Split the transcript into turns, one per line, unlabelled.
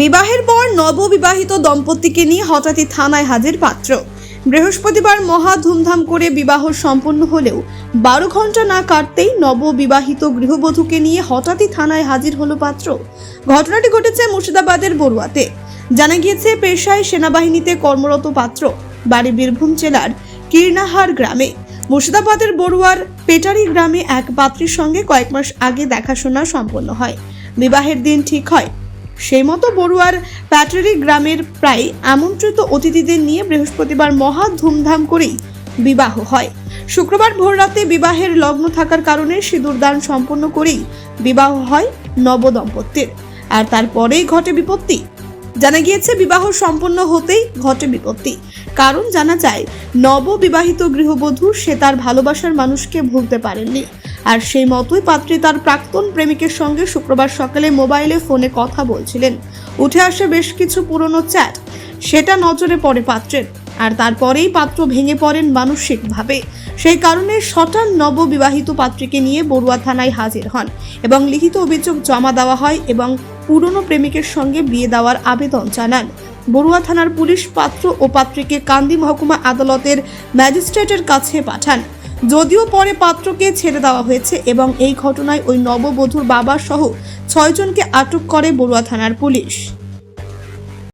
বিবাহের পর নববিবাহিত দম্পতিকে নিয়ে হঠাৎই থানায় হাজির পাত্র। বৃহস্পতিবার মহা ধুমধাম করে বিবাহ সম্পন্ন হলেও বারো ঘণ্টা না কাটতেই নববিবাহিত গৃহবধূকে নিয়ে হঠাৎই থানায় হাজির হলো পাত্র। ঘটনাটি ঘটেছে মুর্শিদাবাদের বড়ুয়াতে। জানা গিয়েছে, পেশায় সেনাবাহিনীতে কর্মরত পাত্র, বাড়ি বীরভূম জেলার কীর্ণাহার গ্রামে। মুর্শিদাবাদের বড়ুয়ার পেটারি গ্রামে এক পাত্রীর সঙ্গে কয়েক মাস আগে দেখাশোনা সম্পন্ন হয়। বিবাহের দিন ঠিক হয় সেই মতো বড়ুয়ার প্যাটারি গ্রামের প্রায় আমন্ত্রিত অতিথিদের নিয়ে বৃহস্পতিবার মহা ধুমধাম করেই বিবাহ হয়। শুক্রবার ভোররাতে বিবাহের লগ্ন থাকার কারণে সিঁদুরদান সম্পন্ন করেই বিবাহ হয় নবদম্পতির। আর তারপরেই ঘটে বিপত্তি। জানা গিয়েছে, বিবাহ সম্পন্ন হতেই ঘটে বিপত্তি। কারণ জানা যায়, নববিবাহিত গৃহবধূ সে তার ভালোবাসার মানুষকে ভুলতে পারেননি। আর সেই মতোই পাত্রী তার প্রাক্তন প্রেমিকের সঙ্গে শুক্রবার সকালে মোবাইলে ফোনে কথা বলছিলেন। উঠে আসে বেশ কিছু পুরনো চ্যাট, সেটা নজরে পড়ে পাত্রের। আর তারপরেই পাত্র ভেঙে পড়েন মানসিকভাবে। সেই কারণে শটান নববিবাহিত পাত্রীকে নিয়ে বড়ুয়া থানায় হাজির হন এবং লিখিত অভিযোগ জমা দেওয়া হয় এবং পুরনো প্রেমিকের সঙ্গে বিয়ে দেওয়ার আবেদন জানান। বড়ুয়া থানার পুলিশ পাত্র ও পাত্রীকে কান্দি মহকুমা আদালতের ম্যাজিস্ট্রেটের কাছে পাঠান। যদিও পরে পাত্রকে ছেড়ে দেওয়া হয়েছে এবং এই ঘটনায় ওই নববধূর বাবা সহ ছয়জনকে আটক করে বড়ুয়া থানার পুলিশ।